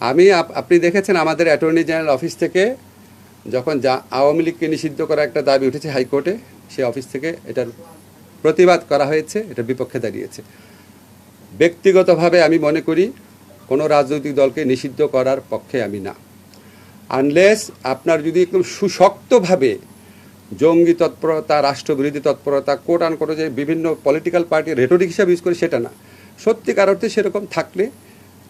আমি আপ- আপনি দেখেছেন আমাদের অ্যাটর্নি জেনারেল অফিস থেকে যখন যা, আওয়ামী লীগকে নিষিদ্ধ করা একটা দাবি উঠেছে হাইকোর্টে, সে অফিস থেকে এটার প্রতিবাদ করা হয়েছে এটার বিপক্ষে দাঁড়িয়েছে। ব্যক্তিগতভাবে আমি মনে করি কোনো রাজনৈতিক দলকে নিষিদ্ধ করার পক্ষে আমি না। আনলেস আপনার যদি একদম সুশক্তভাবে জঙ্গি তৎপরতা, রাষ্ট্রবিরোধী তৎপরতা কোট আন কোটো যে বিভিন্ন পলিটিক্যাল পার্টি রেটরিক হিসাবে ইউজ করে, সেটা না। সত্যিকার অর্থে সেরকম থাকলে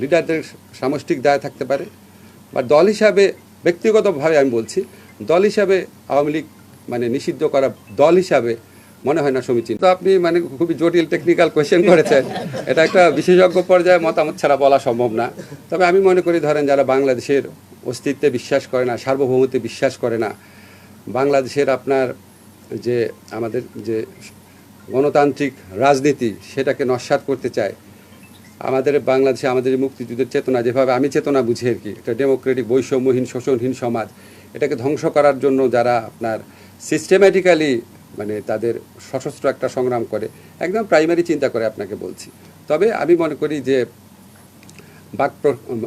লিডারদের সামষ্টিক দায় থাকতে পারে বা দল হিসাবে, ব্যক্তিগতভাবে আমি বলছি, দল হিসাবে আওয়ামী লীগ মানে নিষিদ্ধ করা দল হিসাবে মনে হয় না সমীচীন। তো আপনি মানে খুবই জটিল টেকনিক্যাল কোয়েশ্চেন করেছেন। এটা একটা বিশেষজ্ঞ পর্যায়ে মতামত ছাড়া বলা সম্ভব না। তবে আমি মনে করি ধরেন যারা বাংলাদেশের অস্তিত্বে বিশ্বাস করে না, সার্বভৌমত্বে বিশ্বাস করে না, বাংলাদেশের আপনার যে আমাদের যে গণতান্ত্রিক রাজনীতি সেটাকে নস্বাত করতে চায় আমাদের বাংলাদেশে আমাদের মুক্তিযুদ্ধের চেতনা যেভাবে, আমি চেতনা বুঝি আর কি। একটা ডেমোক্রেটিক, বৈষম্যহীন, শোষণহীন সমাজ। এটাকে ধ্বংস করার জন্য যারা আপনার সিস্টেম্যাটিক্যালি মানে তাদের সশস্ত্র একটা সংগ্রাম করে, একদম প্রাইমারি চিন্তা করে আপনাকে বলছি। তবে আমি মনে করি যে বাক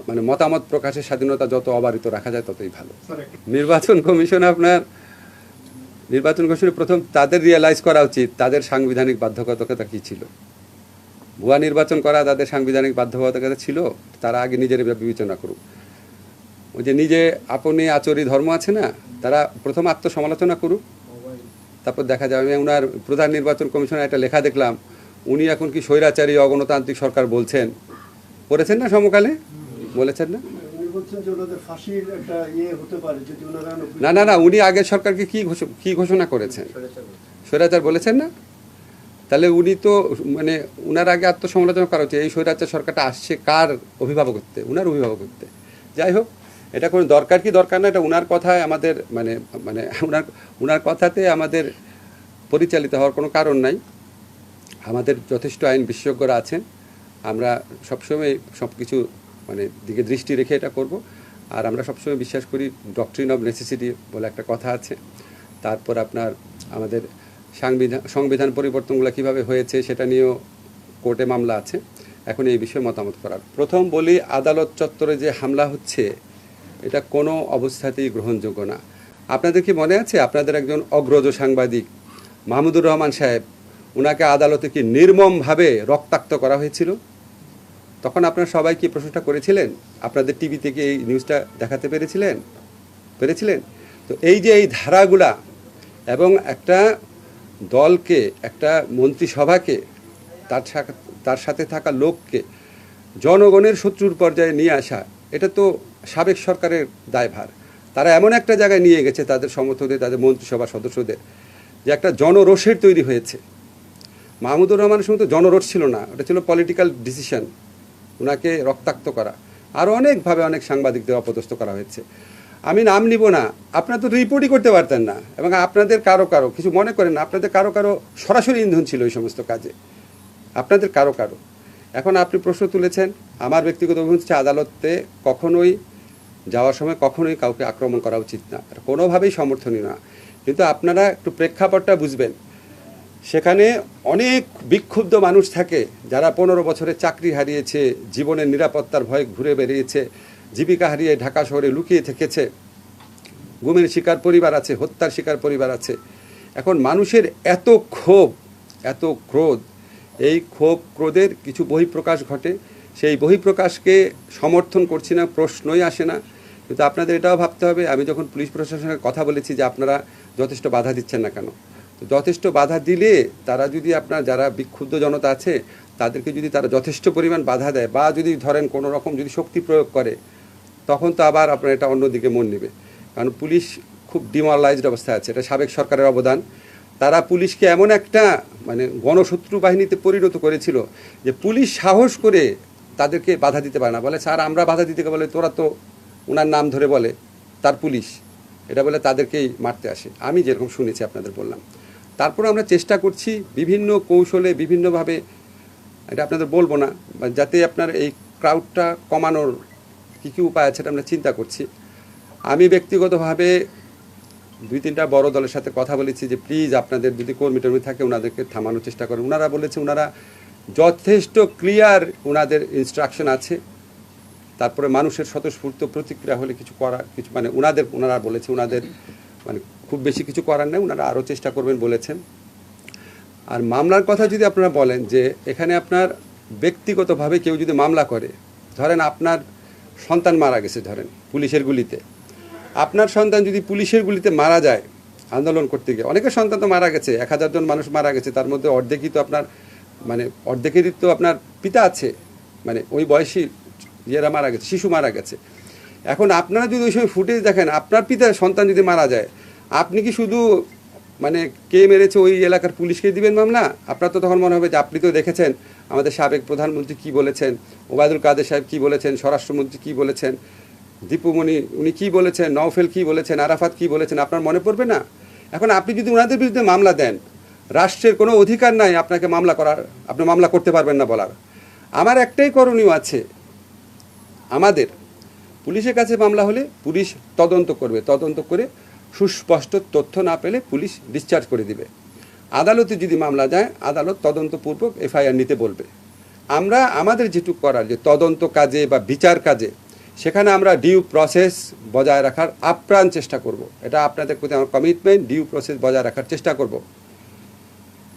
মানে মতামত প্রকাশের স্বাধীনতা যত অবারিত রাখা যায় ততই ভালো। নির্বাচন কমিশন আপনার, নির্বাচন কমিশনের প্রথম তাদের রিয়েলাইজ করা উচিত তাদের সাংবিধানিক বাধ্যবাধকতা কী ছিল। ভুয়া নির্বাচন করা তাদের সাংবিধানিক বাধ্যবাধকতা ছিল তারা আগে নিজের বিবেচনা করুক। ওই যে নিজে আপনি আচরি ধর্ম আছে না তারা প্রথম আত্মসমালোচনা করুক। তারপর দেখা যাবে আমি ওনার প্রধান নির্বাচন কমিশনের একটা লেখা দেখলাম উনি এখন কি স্বৈরাচারী অগণতান্ত্রিক সরকার বলছেন। পড়েছেন না সমকালে? বলেছেন না? ইয়ে হতে পারে যদি ওনারা না না না উনি আগের সরকারকে কি ঘোষ- কি ঘোষণা করেছেন? স্বৈরাচার বলেছেন না? তাহলে উনি তো মানে উনার আগে আত্মসমালোচনা করা উচিত, এই স্বৈরাচার সরকারটা আসছে কার অভিভাবক অভিভাবকত্বে? উনার অভিভাবকত্বে। যাই হোক, এটা কোনো দরকার কি দরকার না, এটা উনার কথায় আমাদের মানে মানে উনার উনার কথাতে আমাদের পরিচালিত হওয়ার কোনো কারণ নাই। আমাদের যথেষ্ট আইন বিশেষজ্ঞরা আছেন। আমরা সবসময় সব কিছু মানে দিকে দৃষ্টি রেখে এটা করব। আর আমরা সবসময় বিশ্বাস করি ডক্ট্রিন অফ নেসেসিটি বলে একটা কথা আছে। তারপর আপনার আমাদের সাংবিধান সংবিধান পরিবর্তনগুলো কীভাবে হয়েছে সেটা নিয়েও কোর্টে মামলা আছে। এখন এই বিষয়ে মতামত করার। প্রথম বলি, আদালত চত্বরে যে হামলা হচ্ছে, এটা কোনো অবস্থাতেই গ্রহণযোগ্য না। আপনাদের কি মনে আছে? আপনাদের একজন অগ্রজ সাংবাদিক, মাহমুদুর রহমান সাহেব ওনাকে আদালতে কি নির্মমভাবে রক্তাক্ত করা হয়েছিল? তখন আপনারা সবাই কি প্রশ্নটা করেছিলেন? আপনাদের টিভি থেকে এই নিউজটা দেখাতে পেরেছিলেন? পেরেছিলেন? তো এই যে এই ধারাগুলা এবং একটা দলকে, একটা মন্ত্রিসভাকে, তার তার সাথে থাকা লোককে জনগণের শত্রুর পর্যায়ে নিয়ে আসা, এটা তো সাবেক সরকারের দায়ভার। তারা এমন একটা জায়গায় নিয়ে গেছে তাদের সমর্থকদের, তাদের মন্ত্রিসভা সদস্যদের, যে একটা জনরোষের তৈরি হয়েছে। মাহমুদুর রহমানের সময় তো জনরোষ ছিল না, ওটা ছিল পলিটিক্যাল ডিসিশন ওনাকে রক্তাক্ত করা। আরও অনেকভাবে অনেক সাংবাদিকদের অপদস্থ করা হয়েছে। আমি নাম নিব না। আপনারা তো রিপোর্টই করতে পারতেন না। এবং আপনাদের কারও কারও, কিছু মনে করেন না, আপনাদের কারও কারও সরাসরি ইন্ধন ছিল এই সমস্ত কাজে। আপনাদের কারও কারও। এখন আপনি প্রশ্ন তুলেছেন, আমার ব্যক্তিগত অভিমত হচ্ছে আদালতে কখনোই যাওয়ার সময় কখনোই কাউকে আক্রমণ করা উচিত না। কোনোভাবেই সমর্থনীয় না। কিন্তু আপনারা একটু প্রেক্ষাপটটা বুঝবেন। সেখানে অনেক বিক্ষুব্ধ মানুষ থাকে যারা পনেরো বছরে চাকরি হারিয়েছে, জীবনের নিরাপত্তার ভয়ে ঘুরে বেরিয়েছে। জীবিকা হারিয়ে ঢাকা শহরে লুকিয়ে থেকেছে। গুমের শিকার পরিবার আছে, হত্যার শিকার পরিবার আছে। এখন মানুষের এত ক্ষোভ, এত ক্রোধ, এই ক্ষোভ ক্রোধের কিছু বহিঃপ্রকাশ ঘটে। সেই বহিঃপ্রকাশকে সমর্থন করছি না, প্রশ্নই আসে না। কিন্তু আপনাদের এটাও ভাবতে হবে, আমি যখন পুলিশ প্রশাসনের কথা বলেছি যে আপনারা যথেষ্ট বাধা দিচ্ছেন না কেন? তো যথেষ্ট বাধা দিলে তারা যদি আপনার যারা বিক্ষুব্ধ জনতা আছে, তাদেরকে যদি তারা যথেষ্ট পরিমাণ বাধা দেয় বা যদি ধরেন কোনো রকম যদি শক্তি প্রয়োগ করে তখন তো আবার আপনার এটা অন্যদিকে মন নেবে। কারণ পুলিশ খুব ডিমোরালাইজড অবস্থায় আছে, এটা সাবেক সরকারের অবদান। তারা পুলিশকে এমন একটা মানে গণশত্রু বাহিনীতে পরিণত করেছিল যে পুলিশ সাহস করে তাদেরকে বাধা দিতে পারে না। বলে, স্যার, আমরা বাধা দিতে বলে, তোরা তো ওনার নাম ধরে বলে, তার পুলিশ। এটা বলে তাদেরকেই মারতে আসে। আমি যেরকম শুনেছি আপনাদের বললাম। তারপর আমরা চেষ্টা করছি বিভিন্ন কৌশলে, বিভিন্নভাবে, এটা আপনাদের বলব না যাতে আপনার এই ক্রাউডটা কমানোর কী কী উপায় আছে আমরা চিন্তা করছি। আমি ব্যক্তিগতভাবে দুই তিনটা বড় দলের সাথে কথা বলেছি যে, প্লিজ আপনাদের যদি কর্মী টর্মী থাকে ওনাদেরকে থামানোর চেষ্টা করেন। ওনারা বলেছে ওনারা যথেষ্ট ক্লিয়ার ওনাদের ইনস্ট্রাকশন আছে। তারপরে মানুষের স্বতঃস্ফূর্ত প্রতিক্রিয়া হলে কিছু করা, কিছু মানে ওনাদের ওনারা বলেছে ওনাদের মানে খুব বেশি কিছু করার নেই ওনারা আরও চেষ্টা করবেন বলেছেন। আর মামলার কথা যদি আপনারা বলেন যে, এখানে আপনার ব্যক্তিগতভাবে কেউ যদি মামলা করে, ধরেন আপনার সন্তান মারা গেছে, ধরেন, পুলিশের গুলিতে। আপনার সন্তান যদি পুলিশের গুলিতে মারা যায়, আন্দোলন করতে গিয়ে অনেকের সন্তান তো মারা গেছে, এক হাজার জন মানুষ মারা গেছে, তার মধ্যে অর্ধেকই তো আপনার মানে অর্ধেকেরই তো আপনার পিতা আছে মানে ওই বয়সী ইয়েরা মারা গেছে, শিশু মারা গেছে। এখন আপনারা যদি ওই সময় ফুটেজ দেখেন, আপনার পিতা সন্তান যদি মারা যায়, আপনি কি শুধু মানে কে মেরেছে ওই এলাকার পুলিশকে দিবেন মামলা? আপনার তো তখন মনে হবে যে আপনি তো দেখেছেন আমাদের সাবেক প্রধানমন্ত্রী কি বলেছেন? ওবায়দুল কাদের সাহেব কি বলেছেন? স্বরাষ্ট্রমন্ত্রী কি বলেছেন? দীপুমণি, উনি কি বলেছেন? নওফেল কি বলেছেন? আরাফাত কি বলেছেন? আপনার মনে পড়বে না? এখন আপনি যদি ওনাদের বিরুদ্ধে মামলা দেন, রাষ্ট্রের কোনো অধিকার নাই আপনাকে মামলা করার, আপনি মামলা করতে পারবেন না বলার। আমার একটাই করণীয় আছে, আমাদের পুলিশের কাছে মামলা হলে পুলিশ তদন্ত করবে, তদন্ত করে সুস্পষ্ট তথ্য না পেলে পুলিশ ডিসচার্জ করে দিবে। আদালতে যদি মামলা যায়, আদালত তদন্তপূর্বক এফআইআর নিতে বলবে। আমরা আমাদের যেটুকু করার যে তদন্ত কাজে বা বিচার কাজে, সেখানে আমরা ডিউ প্রসেস বজায় রাখার আপ্রাণ চেষ্টা করব। এটা আপনাদের প্রতি আমার কমিটমেন্ট ডিউ প্রসেস বজায় রাখার চেষ্টা করব।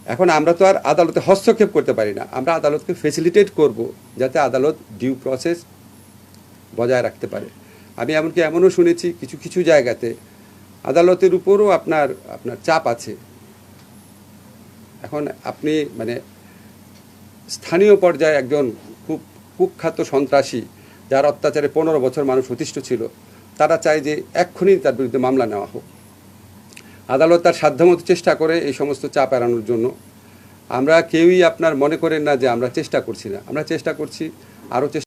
এখন আমরা তো আর আদালতে হস্তক্ষেপ করতে পারি না। আমরা আদালতকে ফেসিলিটেট করব যাতে আদালত ডিউ প্রসেস বজায় রাখতে পারে। আমি এমনকি এমনও শুনেছি, কিছু কিছু জায়গাতে আদালতের উপরও আপনার আপনার চাপ আছে। এখন আপনি মানে স্থানীয় পর্যায়ে একজন খুব কুখ্যাত সন্ত্রাসী, যার অত্যাচারে পনেরো বছর মানুষ অতিষ্ঠ ছিল, তারা চায় যে এক্ষুনি তার বিরুদ্ধে মামলা নেওয়া হোক। আদালত তার সাধ্যমতো চেষ্টা করে এই সমস্ত চাপ এড়ানোর জন্য। আমরা কেউই আপনার মনে করেন না যে আমরা চেষ্টা করছি না। আমরা চেষ্টা করছি, আরও চেষ্টা